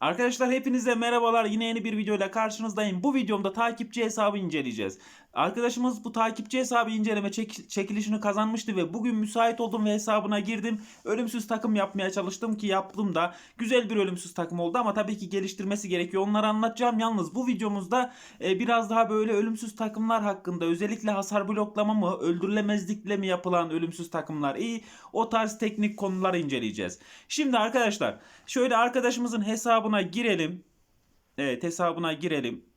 Arkadaşlar hepinize merhabalar. Yine yeni bir videoyla karşınızdayım. Bu videomda takipçi hesabı inceleyeceğiz. Arkadaşımız bu takipçi hesabı inceleme çek- çekilişini kazanmıştı ve bugün müsait oldum ve hesabına girdim. Ölümsüz takım yapmaya çalıştım ki yaptım da güzel bir ölümsüz takım oldu ama tabii ki geliştirmesi gerekiyor. Onları anlatacağım. Yalnız bu videomuzda e, biraz daha böyle ölümsüz takımlar hakkında özellikle hasar bloklama mı, öldürülemezlikle mi yapılan ölümsüz takımlar iyi o tarz teknik konuları inceleyeceğiz. Şimdi arkadaşlar şöyle arkadaşımızın hesabına girelim. Evet hesabına girelim.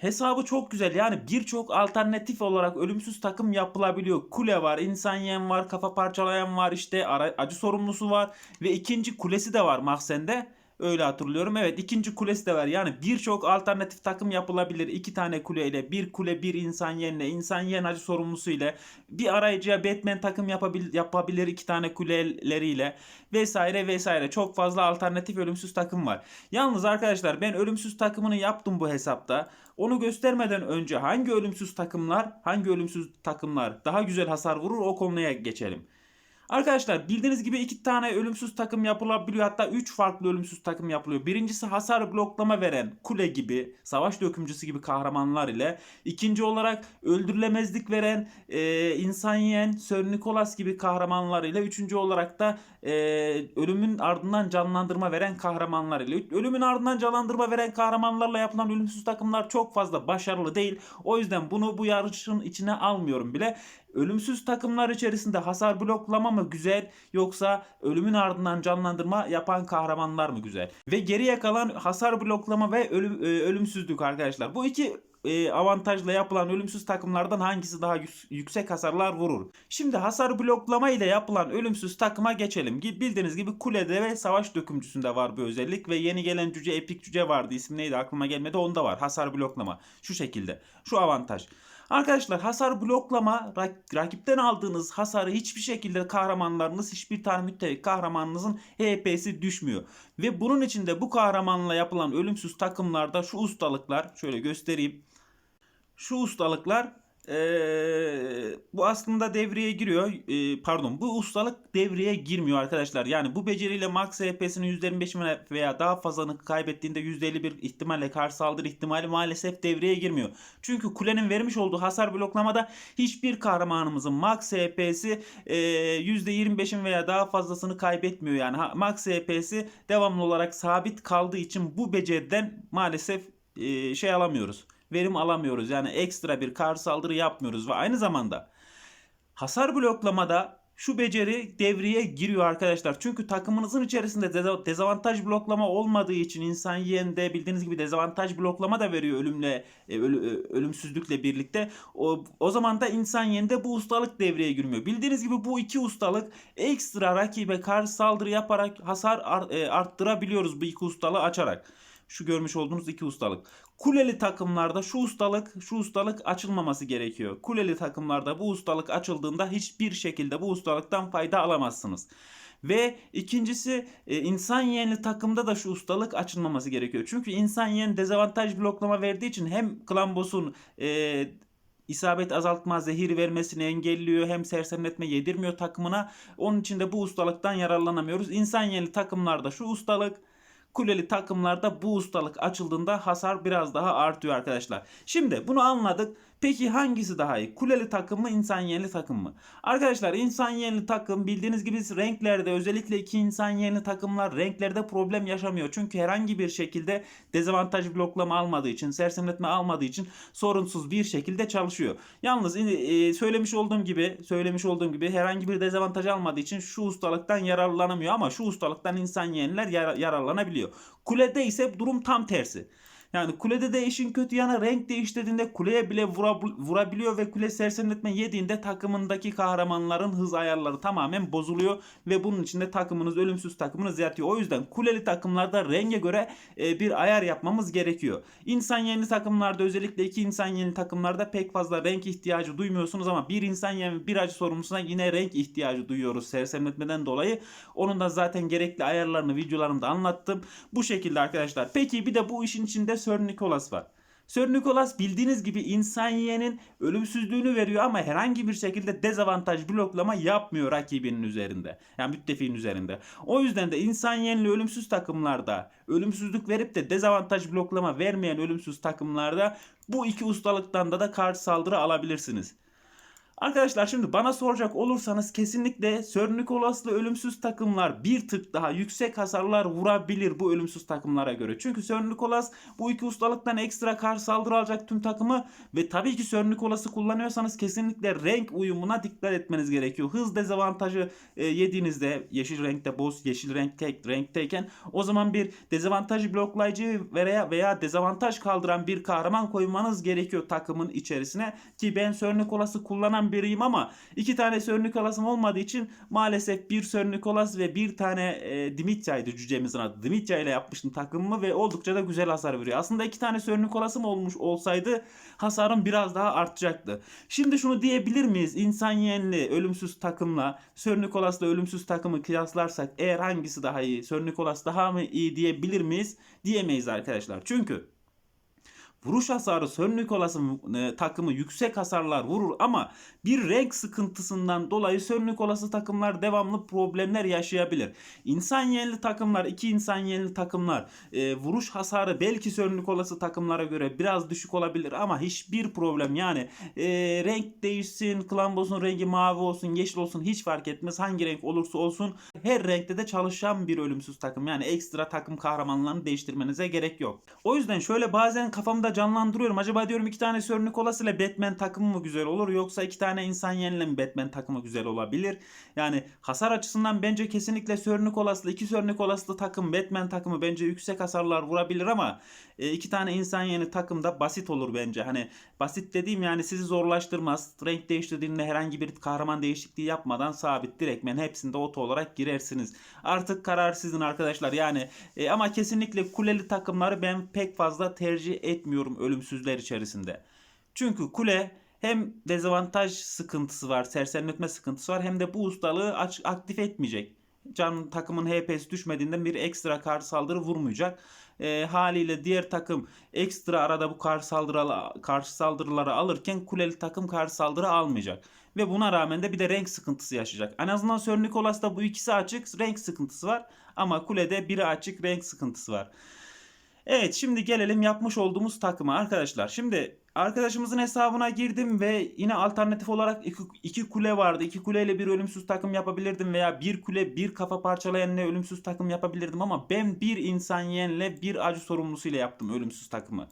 Hesabı çok güzel. Yani birçok alternatif olarak ölümsüz takım yapılabiliyor. Kule var, insan yem var, kafa parçalayan var, işte acı sorumlusu var ve ikinci kulesi de var Mahsen'de. Öyle hatırlıyorum. Evet ikinci kulesi de var. Yani birçok alternatif takım yapılabilir. İki tane kule ile bir kule bir insan yenle insan yen acı sorumlusu ile bir arayıcıya Batman takım yapabil yapabilir iki tane kuleleriyle vesaire vesaire. Çok fazla alternatif ölümsüz takım var. Yalnız arkadaşlar ben ölümsüz takımını yaptım bu hesapta. Onu göstermeden önce hangi ölümsüz takımlar, hangi ölümsüz takımlar daha güzel hasar vurur o konuya geçelim. Arkadaşlar bildiğiniz gibi iki tane ölümsüz takım yapılabiliyor. Hatta üç farklı ölümsüz takım yapılıyor. Birincisi hasar bloklama veren kule gibi, savaş dökümcüsü gibi kahramanlar ile. İkinci olarak öldürülemezlik veren e, insan yiyen Sir Nicholas gibi kahramanlar ile. Üçüncü olarak da e, ölümün ardından canlandırma veren kahramanlar ile. Ölümün ardından canlandırma veren kahramanlarla yapılan ölümsüz takımlar çok fazla başarılı değil. O yüzden bunu bu yarışın içine almıyorum bile. Ölümsüz takımlar içerisinde hasar bloklama mı güzel yoksa ölümün ardından canlandırma yapan kahramanlar mı güzel? Ve geriye kalan hasar bloklama ve ölüm, e, ölümsüzlük arkadaşlar. Bu iki e, avantajla yapılan ölümsüz takımlardan hangisi daha yük- yüksek hasarlar vurur? Şimdi hasar bloklama ile yapılan ölümsüz takıma geçelim. Bildiğiniz gibi kulede ve savaş dökümcüsünde var bu özellik ve yeni gelen cüce epik cüce vardı. İsmi neydi aklıma gelmedi onda var. Hasar bloklama. Şu şekilde. Şu avantaj. Arkadaşlar hasar bloklama rak- rakipten aldığınız hasarı hiçbir şekilde kahramanlarınız hiçbir tane müttefik kahramanınızın HP'si düşmüyor. Ve bunun için de bu kahramanla yapılan ölümsüz takımlarda şu ustalıklar şöyle göstereyim. Şu ustalıklar eee, bu aslında devreye giriyor. Eee, pardon bu ustalık devreye girmiyor arkadaşlar. Yani bu beceriyle max HP'sinin %25 veya daha fazlasını kaybettiğinde %51 ihtimalle karşı saldırı ihtimali maalesef devreye girmiyor. Çünkü kulenin vermiş olduğu hasar bloklamada hiçbir kahramanımızın max HP'si eee, %25'in veya daha fazlasını kaybetmiyor. Yani ha- max HP'si devamlı olarak sabit kaldığı için bu beceriden maalesef eee, şey alamıyoruz verim alamıyoruz. Yani ekstra bir karşı saldırı yapmıyoruz ve aynı zamanda hasar bloklamada şu beceri devreye giriyor arkadaşlar. Çünkü takımınızın içerisinde deza- dezavantaj bloklama olmadığı için insan yiyende bildiğiniz gibi dezavantaj bloklama da veriyor ölümle e, e, ölümsüzlükle birlikte. O, o zaman da insan yiyende bu ustalık devreye girmiyor. Bildiğiniz gibi bu iki ustalık ekstra rakibe karşı saldırı yaparak hasar ar- e, arttırabiliyoruz bu iki ustalığı açarak. Şu görmüş olduğunuz iki ustalık. Kuleli takımlarda şu ustalık şu ustalık açılmaması gerekiyor. Kuleli takımlarda bu ustalık açıldığında hiçbir şekilde bu ustalıktan fayda alamazsınız. Ve ikincisi e, insan yeğenli takımda da şu ustalık açılmaması gerekiyor. Çünkü insan yeğen dezavantaj bloklama verdiği için hem klan boss'un e, isabet azaltma, zehir vermesini engelliyor. Hem sersemletme yedirmiyor takımına. Onun için de bu ustalıktan yararlanamıyoruz. İnsan yeğenli takımlarda şu ustalık kuleli takımlarda bu ustalık açıldığında hasar biraz daha artıyor arkadaşlar. Şimdi bunu anladık. Peki hangisi daha iyi? Kuleli takım mı, insan yenili takım mı? Arkadaşlar insan yenili takım bildiğiniz gibi renklerde özellikle iki insan yenili takımlar renklerde problem yaşamıyor. Çünkü herhangi bir şekilde dezavantaj bloklama almadığı için, sersemletme almadığı için sorunsuz bir şekilde çalışıyor. Yalnız e, söylemiş olduğum gibi, söylemiş olduğum gibi herhangi bir dezavantaj almadığı için şu ustalıktan yararlanamıyor ama şu ustalıktan insan yeniler yar- yararlanabiliyor. Kulede ise durum tam tersi. Yani kulede de işin kötü yanı renk değiştirdiğinde kuleye bile vura- vurabiliyor ve kule sersemletme yediğinde takımındaki kahramanların hız ayarları tamamen bozuluyor ve bunun için de takımınız ölümsüz takımınız yatıyor. O yüzden kuleli takımlarda renge göre e, bir ayar yapmamız gerekiyor. İnsan yeni takımlarda özellikle iki insan yeni takımlarda pek fazla renk ihtiyacı duymuyorsunuz ama bir insan yeni bir acı sorumlusuna yine renk ihtiyacı duyuyoruz sersemletmeden dolayı. Onun da zaten gerekli ayarlarını videolarımda anlattım. Bu şekilde arkadaşlar. Peki bir de bu işin içinde Sir Nicholas var. Sir Nicholas bildiğiniz gibi insan yiyenin ölümsüzlüğünü veriyor ama herhangi bir şekilde dezavantaj bloklama yapmıyor rakibinin üzerinde. Yani müttefiğin üzerinde. O yüzden de insan yiyenli ölümsüz takımlarda ölümsüzlük verip de dezavantaj bloklama vermeyen ölümsüz takımlarda bu iki ustalıktan da da karşı saldırı alabilirsiniz. Arkadaşlar şimdi bana soracak olursanız kesinlikle Sir Nicholas'lı ölümsüz takımlar bir tık daha yüksek hasarlar vurabilir bu ölümsüz takımlara göre. Çünkü Sir Nicholas bu iki ustalıktan ekstra karşı saldırı alacak tüm takımı ve tabii ki Sir Nicholas'ı kullanıyorsanız kesinlikle renk uyumuna dikkat etmeniz gerekiyor. Hız dezavantajı e, yediğinizde yeşil renkte boss, yeşil renkte renkteyken o zaman bir dezavantaj bloklayıcı veya veya dezavantaj kaldıran bir kahraman koymanız gerekiyor takımın içerisine ki ben Sir Nicholas'ı kullanan biriyim ama iki tane Sir Nicholas'ım olmadığı için maalesef bir Sir Nicholas ve bir tane e, Dimitya'ydı cücemizin adı. Dimitya ile yapmıştım takımımı ve oldukça da güzel hasar veriyor. Aslında iki tane Sir Nicholas'ım olmuş olsaydı hasarım biraz daha artacaktı. Şimdi şunu diyebilir miyiz? İnsan yeğenli ölümsüz takımla Sir Nicholas'la ölümsüz takımı kıyaslarsak eğer hangisi daha iyi? Sir Nicholas daha mı iyi diyebilir miyiz? Diyemeyiz arkadaşlar. Çünkü Vuruş hasarı Sir Nicholas'ın e, takımı yüksek hasarlar vurur ama bir renk sıkıntısından dolayı Sir Nicholas'ı takımlar devamlı problemler yaşayabilir. İnsan yenili takımlar, iki insan yenili takımlar e, vuruş hasarı belki Sir Nicholas'ı takımlara göre biraz düşük olabilir ama hiçbir problem yani e, renk değişsin, Klambos'un rengi mavi olsun, yeşil olsun hiç fark etmez. Hangi renk olursa olsun her renkte de çalışan bir ölümsüz takım. Yani ekstra takım kahramanlarını değiştirmenize gerek yok. O yüzden şöyle bazen kafamda canlandırıyorum. Acaba diyorum iki tane Sir Nicholas ile Batman takımı mı güzel olur yoksa iki tane insan yenile mi Batman takımı güzel olabilir? Yani hasar açısından bence kesinlikle Sir Nicholas'lı iki Sir Nicholas'lı takım Batman takımı bence yüksek hasarlar vurabilir ama e, iki tane insan yeni takım da basit olur bence. Hani basit dediğim yani sizi zorlaştırmaz. Renk değiştirdiğinde herhangi bir kahraman değişikliği yapmadan sabit direktmen hepsinde oto olarak girersiniz. Artık karar sizin arkadaşlar. Yani e, ama kesinlikle kuleli takımları ben pek fazla tercih etmiyorum ölümsüzler içerisinde. Çünkü kule hem dezavantaj sıkıntısı var, sersemletme sıkıntısı var hem de bu ustalığı aç, aktif etmeyecek. Can takımın HP'si düşmediğinden bir ekstra karşı saldırı vurmayacak. E, haliyle diğer takım ekstra arada bu karşı saldırı karşı saldırıları alırken kuleli takım karşı saldırı almayacak. Ve buna rağmen de bir de renk sıkıntısı yaşayacak. En azından Sir bu ikisi açık renk sıkıntısı var. Ama kulede biri açık renk sıkıntısı var. Evet şimdi gelelim yapmış olduğumuz takıma arkadaşlar. Şimdi arkadaşımızın hesabına girdim ve yine alternatif olarak iki, iki kule vardı. İki kuleyle bir ölümsüz takım yapabilirdim veya bir kule bir kafa parçalayanla ölümsüz takım yapabilirdim ama ben bir insan yenle bir acı sorumlusuyla yaptım ölümsüz takımı.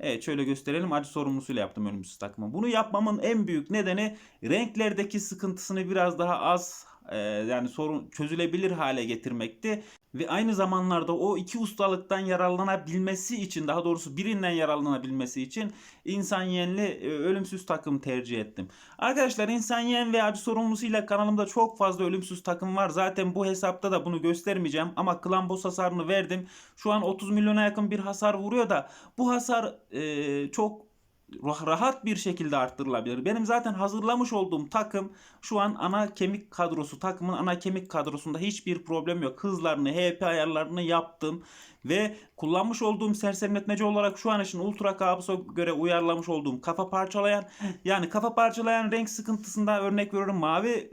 Evet şöyle gösterelim acı sorumlusuyla yaptım ölümsüz takımı. Bunu yapmamın en büyük nedeni renklerdeki sıkıntısını biraz daha az e, yani sorun çözülebilir hale getirmekti. Ve aynı zamanlarda o iki ustalıktan yararlanabilmesi için daha doğrusu birinden yararlanabilmesi için insan yenli e, ölümsüz takım tercih ettim. Arkadaşlar insan yen ve acı sorumlusuyla kanalımda çok fazla ölümsüz takım var. Zaten bu hesapta da bunu göstermeyeceğim ama klan boss hasarını verdim. Şu an 30 milyona yakın bir hasar vuruyor da bu hasar e, çok rahat bir şekilde arttırılabilir. Benim zaten hazırlamış olduğum takım şu an ana kemik kadrosu. Takımın ana kemik kadrosunda hiçbir problem yok. Hızlarını, HP ayarlarını yaptım ve kullanmış olduğum sersemletmeci olarak şu an için Ultra Kabus'a göre uyarlamış olduğum kafa parçalayan yani kafa parçalayan renk sıkıntısında örnek veriyorum mavi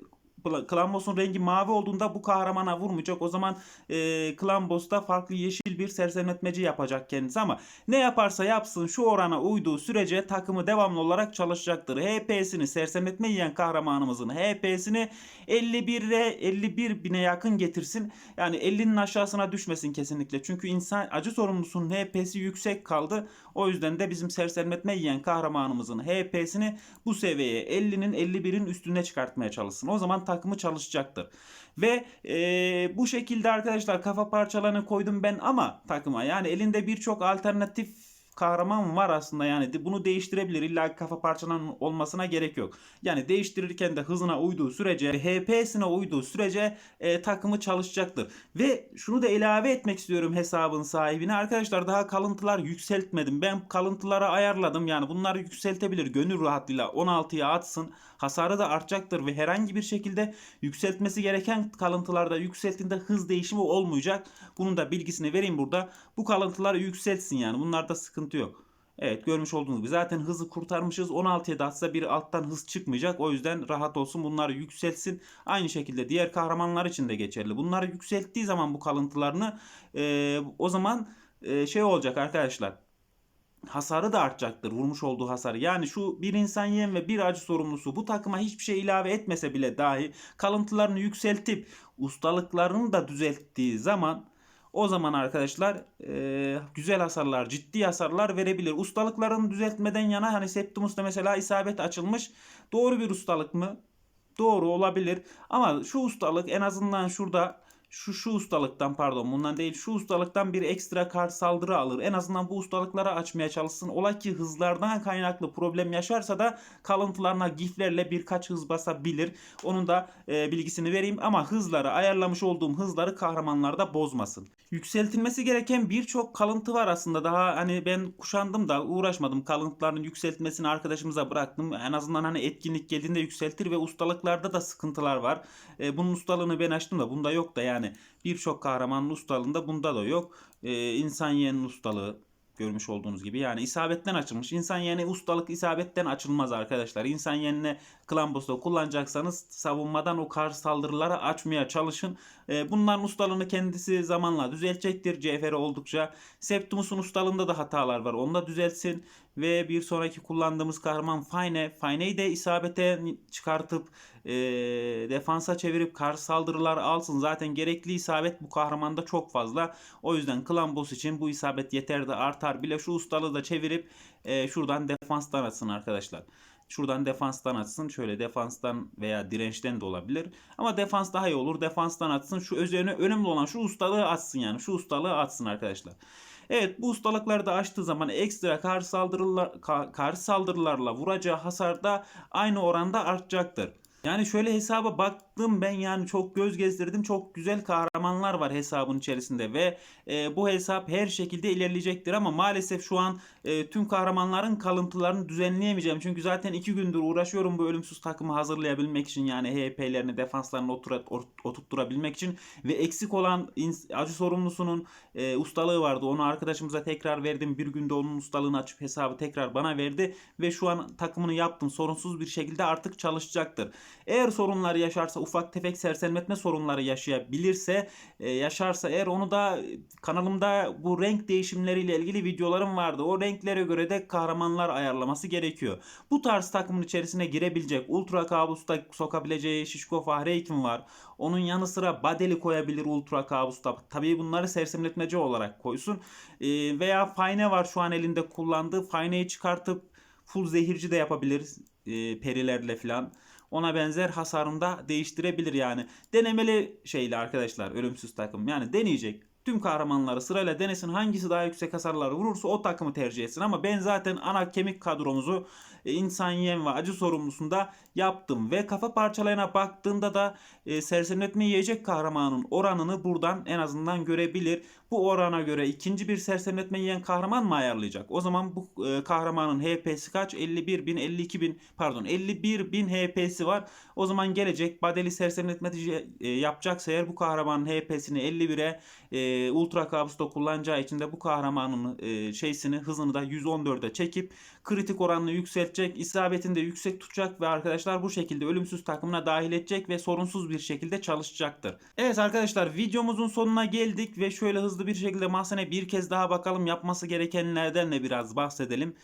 Klambos'un rengi mavi olduğunda bu kahramana vurmayacak. O zaman e, Klambos'ta farklı yeşil bir sersemletmeci yapacak kendisi ama ne yaparsa yapsın şu orana uyduğu sürece takımı devamlı olarak çalışacaktır. HP'sini sersemletme yiyen kahramanımızın HP'sini 51'e 51 bine yakın getirsin. Yani 50'nin aşağısına düşmesin kesinlikle. Çünkü insan acı sorumlusunun HP'si yüksek kaldı. O yüzden de bizim sersemletme yiyen kahramanımızın HP'sini bu seviyeye 50'nin 51'in üstüne çıkartmaya çalışsın. O zaman takımı çalışacaktır. Ve e, bu şekilde arkadaşlar kafa parçalarını koydum ben ama takıma yani elinde birçok alternatif kahraman var aslında yani bunu değiştirebilir. İlla kafa parçalarının olmasına gerek yok. Yani değiştirirken de hızına uyduğu sürece HP'sine uyduğu sürece e, takımı çalışacaktır. Ve şunu da ilave etmek istiyorum hesabın sahibine. Arkadaşlar daha kalıntılar yükseltmedim. Ben kalıntıları ayarladım. Yani bunları yükseltebilir. Gönül rahatlığıyla 16'ya atsın. Hasarı da artacaktır ve herhangi bir şekilde yükseltmesi gereken kalıntılarda yükselttiğinde hız değişimi olmayacak. Bunun da bilgisini vereyim burada. Bu kalıntıları yükseltsin yani. Bunlarda sıkıntı yok. Evet görmüş olduğunuz gibi zaten hızı kurtarmışız. 16'ya da atsa bir alttan hız çıkmayacak. O yüzden rahat olsun bunları yükseltsin. Aynı şekilde diğer kahramanlar için de geçerli. Bunları yükselttiği zaman bu kalıntılarını e, o zaman e, şey olacak arkadaşlar. Hasarı da artacaktır vurmuş olduğu hasarı. Yani şu bir insan yem ve bir acı sorumlusu bu takıma hiçbir şey ilave etmese bile dahi kalıntılarını yükseltip ustalıklarını da düzelttiği zaman o zaman arkadaşlar e, güzel hasarlar, ciddi hasarlar verebilir. Ustalıklarını düzeltmeden yana hani Septimus'ta mesela isabet açılmış. Doğru bir ustalık mı? Doğru olabilir. Ama şu ustalık en azından şurada şu şu ustalıktan pardon bundan değil şu ustalıktan bir ekstra kar saldırı alır. En azından bu ustalıkları açmaya çalışsın. Ola ki hızlardan kaynaklı problem yaşarsa da kalıntılarına giflerle birkaç hız basabilir. Onun da e, bilgisini vereyim ama hızları ayarlamış olduğum hızları kahramanlarda bozmasın. Yükseltilmesi gereken birçok kalıntı var aslında. Daha hani ben kuşandım da uğraşmadım. Kalıntıların yükseltmesini arkadaşımıza bıraktım. En azından hani etkinlik geldiğinde yükseltir ve ustalıklarda da sıkıntılar var. E, bunun ustalığını ben açtım da bunda yok da yani birçok kahramanın ustalığında bunda da yok. E, insan yeğenin ustalığı görmüş olduğunuz gibi yani isabetten açılmış. İnsan yeğeni ustalık isabetten açılmaz arkadaşlar. İnsan yeğenine Klambos'ta kullanacaksanız savunmadan o karşı saldırıları açmaya çalışın. E, bunların ustalığını kendisi zamanla düzeltecektir. Cevheri oldukça. Septimus'un ustalığında da hatalar var. Onu da düzeltsin. Ve bir sonraki kullandığımız kahraman Fine. Fine'yi de isabete çıkartıp e, defansa çevirip karşı saldırılar alsın. Zaten gerekli isabet bu kahramanda çok fazla. O yüzden Klan Boss için bu isabet yeter de artar bile. Şu ustalığı da çevirip e, şuradan defanstan atsın arkadaşlar. Şuradan defanstan atsın. Şöyle defanstan veya dirençten de olabilir. Ama defans daha iyi olur. Defanstan atsın. Şu üzerine önemli olan şu ustalığı atsın yani. Şu ustalığı atsın arkadaşlar. Evet bu ustalıkları da açtığı zaman ekstra karşı saldırılar ka- karşı saldırılarla vuracağı hasar da aynı oranda artacaktır. Yani şöyle hesaba baktım ben yani çok göz gezdirdim. Çok güzel kahramanlar var hesabın içerisinde ve e, bu hesap her şekilde ilerleyecektir ama maalesef şu an e, tüm kahramanların kalıntılarını düzenleyemeyeceğim. Çünkü zaten iki gündür uğraşıyorum bu ölümsüz takımı hazırlayabilmek için yani HP'lerini defanslarını otura, oturtturabilmek için ve eksik olan acı sorumlusunun e, ustalığı vardı. Onu arkadaşımıza tekrar verdim. Bir günde onun ustalığını açıp hesabı tekrar bana verdi ve şu an takımını yaptım. Sorunsuz bir şekilde artık çalışacaktır. Eğer sorunlar yaşarsa ufak tefek sersemletme sorunları yaşayabilirse e, yaşarsa eğer onu da kanalımda bu renk değişimleriyle ilgili videolarım vardı. O renklere göre de kahramanlar ayarlaması gerekiyor. Bu tarz takımın içerisine girebilecek Ultra Kabus'ta sokabileceği Şişko Fahreyk'in var. Onun yanı sıra Badeli koyabilir Ultra Kabus'ta. Tabii bunları sersemletmeci olarak koysun. E, veya Fine var şu an elinde kullandığı. Fine'yi çıkartıp full zehirci de yapabilir e, perilerle falan ona benzer hasarını da değiştirebilir yani. Denemeli şeyle arkadaşlar ölümsüz takım. Yani deneyecek. Tüm kahramanları sırayla denesin hangisi daha yüksek hasarları vurursa o takımı tercih etsin. Ama ben zaten ana kemik kadromuzu e, insan yem ve acı sorumlusunda yaptım. Ve kafa parçalayana baktığında da e, sersemletme yiyecek kahramanın oranını buradan en azından görebilir. Bu orana göre ikinci bir sersemletme yiyen kahraman mı ayarlayacak? O zaman bu e, kahramanın HP'si kaç? 51 bin, 52 bin pardon 51 bin HP'si var. O zaman gelecek badeli sersemletmeci e, yapacaksa eğer bu kahramanın HP'sini 51'e e, ultra kabusta kullanacağı için de bu kahramanın e, şeysini hızını da 114'e çekip kritik oranını yükseltecek, isabetini de yüksek tutacak ve arkadaşlar bu şekilde ölümsüz takımına dahil edecek ve sorunsuz bir şekilde çalışacaktır. Evet arkadaşlar videomuzun sonuna geldik ve şöyle hızlı bir şekilde Mahsen'e bir kez daha bakalım yapması gerekenlerden de biraz bahsedelim.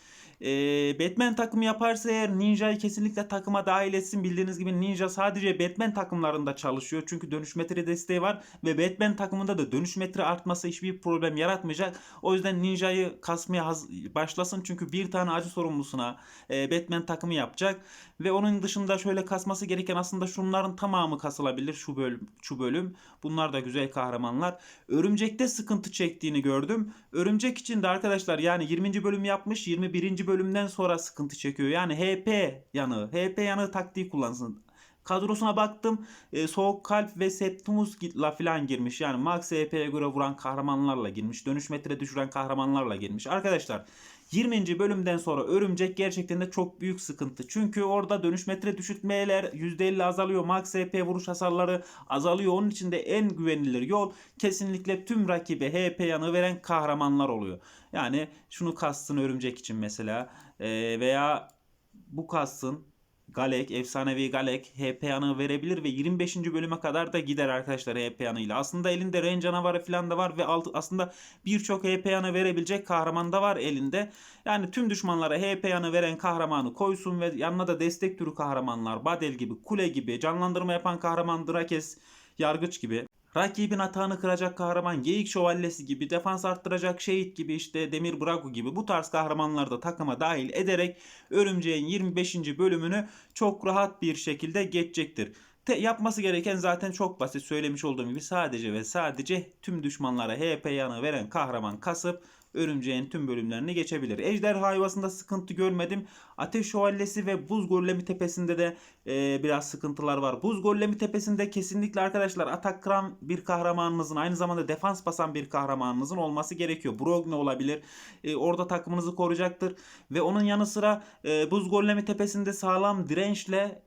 Ee, Batman takımı yaparsa eğer Ninja'yı kesinlikle takıma dahil etsin. Bildiğiniz gibi Ninja sadece Batman takımlarında çalışıyor. Çünkü dönüş metre desteği var ve Batman takımında da dönüş metre artması hiçbir problem yaratmayacak. O yüzden Ninja'yı kasmaya başlasın. Çünkü bir tane acı sorumlusuna e, Batman takımı yapacak. Ve onun dışında şöyle kasması gereken aslında şunların tamamı kasılabilir şu bölüm. Şu bölüm. Bunlar da güzel kahramanlar. Örümcekte sıkıntı çektiğini gördüm. Örümcek için de arkadaşlar yani 20. bölüm yapmış 21. bölümden sonra sıkıntı çekiyor. Yani HP yanı, HP yanı taktiği kullansın. Kadrosuna baktım. E, Soğuk Kalp ve Septimus'la falan girmiş. Yani Max HP'ye göre vuran kahramanlarla girmiş. Dönüş metre düşüren kahramanlarla girmiş. Arkadaşlar 20. bölümden sonra örümcek gerçekten de çok büyük sıkıntı. Çünkü orada dönüş metre düşürtmeler %50 azalıyor. Max HP vuruş hasarları azalıyor. Onun için de en güvenilir yol kesinlikle tüm rakibe HP yanı veren kahramanlar oluyor. Yani şunu kastın örümcek için mesela veya bu kastın Galek, efsanevi Galek HP yanı verebilir ve 25. bölüme kadar da gider arkadaşlar HP yanıyla. Aslında elinde Rain canavarı falan da var ve alt, aslında birçok HP yanı verebilecek kahraman da var elinde. Yani tüm düşmanlara HP yanı veren kahramanı koysun ve yanına da destek türü kahramanlar, Badel gibi, Kule gibi, canlandırma yapan kahraman Drakes, Yargıç gibi. Rakibin atağını kıracak kahraman Geyik Şövalyesi gibi, defans arttıracak Şehit gibi işte Demir Bragu gibi bu tarz kahramanları da takıma dahil ederek Örümceğin 25. bölümünü çok rahat bir şekilde geçecektir. Te- yapması gereken zaten çok basit söylemiş olduğum gibi sadece ve sadece tüm düşmanlara HP yanı veren kahraman kasıp Örümceğin tüm bölümlerini geçebilir. Ejderha yuvasında sıkıntı görmedim. Ateş Şövalyesi ve Buz Gollemi tepesinde de e, biraz sıkıntılar var. Buz Gollemi tepesinde kesinlikle arkadaşlar atak kıran bir kahramanınızın aynı zamanda defans basan bir kahramanınızın olması gerekiyor. Brogne olabilir. E, orada takımınızı koruyacaktır. Ve onun yanı sıra e, Buz Gollemi tepesinde sağlam dirençle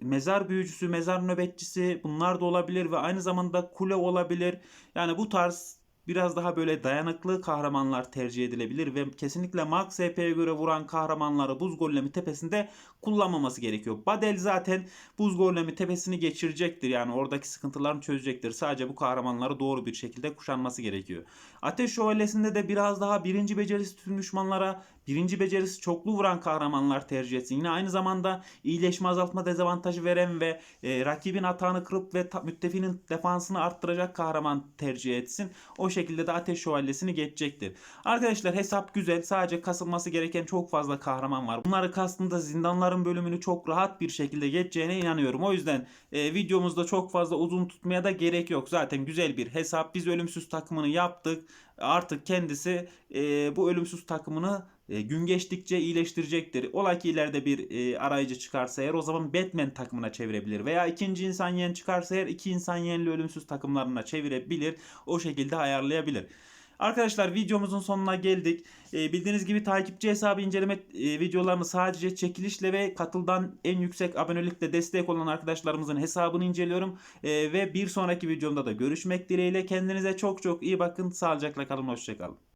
mezar büyücüsü, mezar nöbetçisi bunlar da olabilir ve aynı zamanda kule olabilir. Yani bu tarz biraz daha böyle dayanıklı kahramanlar tercih edilebilir ve kesinlikle max HP'ye göre vuran kahramanları buz golemi tepesinde kullanmaması gerekiyor. Badel zaten buz golemi tepesini geçirecektir. Yani oradaki sıkıntılarını çözecektir. Sadece bu kahramanları doğru bir şekilde kuşanması gerekiyor. Ateş Şövalyesi'nde de biraz daha birinci becerisi tüm düşmanlara birinci becerisi çoklu vuran kahramanlar tercih etsin. Yine aynı zamanda iyileşme azaltma dezavantajı veren ve e, rakibin atağını kırıp ve ta- müttefinin defansını arttıracak kahraman tercih etsin. O şekilde de Ateş Şövalyesi'ni geçecektir. Arkadaşlar hesap güzel. Sadece kasılması gereken çok fazla kahraman var. Bunları kastında zindanların bölümünü çok rahat bir şekilde geçeceğine inanıyorum. O yüzden e, videomuzda çok fazla uzun tutmaya da gerek yok. Zaten güzel bir hesap. Biz ölümsüz takımını yaptık. Artık kendisi e, bu ölümsüz takımını e, gün geçtikçe iyileştirecektir. Ola ki ileride bir e, arayıcı çıkarsa eğer o zaman Batman takımına çevirebilir. Veya ikinci insan yen çıkarsa eğer iki insan yenli ölümsüz takımlarına çevirebilir. O şekilde ayarlayabilir. Arkadaşlar videomuzun sonuna geldik. E, bildiğiniz gibi takipçi hesabı inceleme e, videolarını sadece çekilişle ve katıldan en yüksek abonelikle destek olan arkadaşlarımızın hesabını inceliyorum. E, ve bir sonraki videomda da görüşmek dileğiyle. Kendinize çok çok iyi bakın. Sağlıcakla kalın. Hoşçakalın.